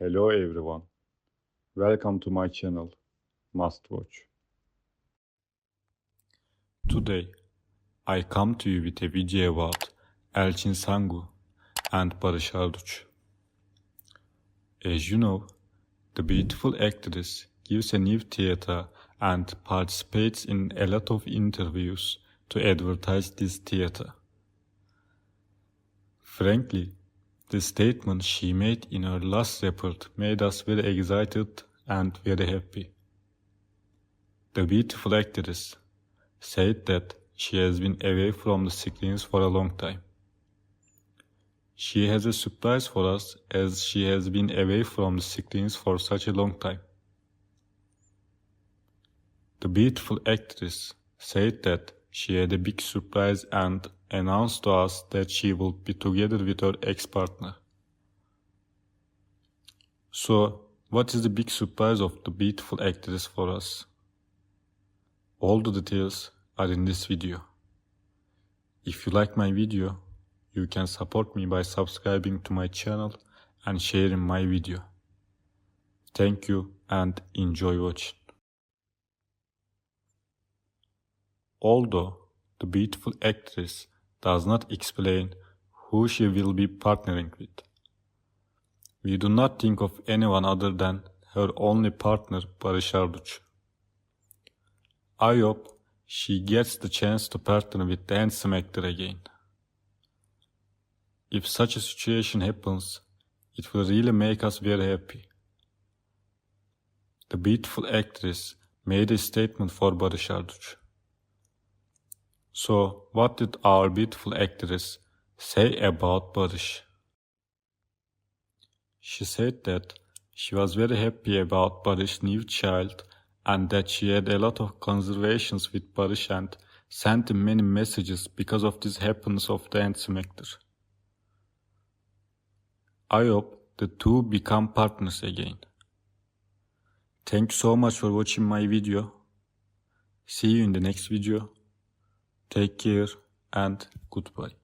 Hello everyone. Welcome to my channel, Must Watch. Today, I come to you with a video about Elçin Sangu and Barış Arduç. As you know, the beautiful actress gives a new theater and participates in a lot of interviews to advertise this theater. Frankly, the statement she made in her last report made us very excited and very happy. The beautiful actress said that she has been away from the screens for a long time. She has a surprise for us as she has been away from the screens for such a long time. The beautiful actress said that she had a big surprise and announced to us that she will be together with her ex-partner. So, what is the big surprise of the beautiful actress for us? All the details are in this video. If you like my video, you can support me by subscribing to my channel and sharing my video. Thank you and enjoy watching. Although the beautiful actress does not explain who she will be partnering with. We do not think of anyone other than her only partner Barış Arduç. I hope she gets the chance to partner with the handsome actor again. If such a situation happens, it will really make us very happy. The beautiful actress made a statement for Barış Arduç. So, what did our beautiful actress say about Barış? She said that she was very happy about Barış's new child and that she had a lot of conversations with Barış and sent him many messages because of this happiness of the handsome actor. I hope the two become partners again. Thank you so much for watching my video. See you in the next video. Take care and goodbye.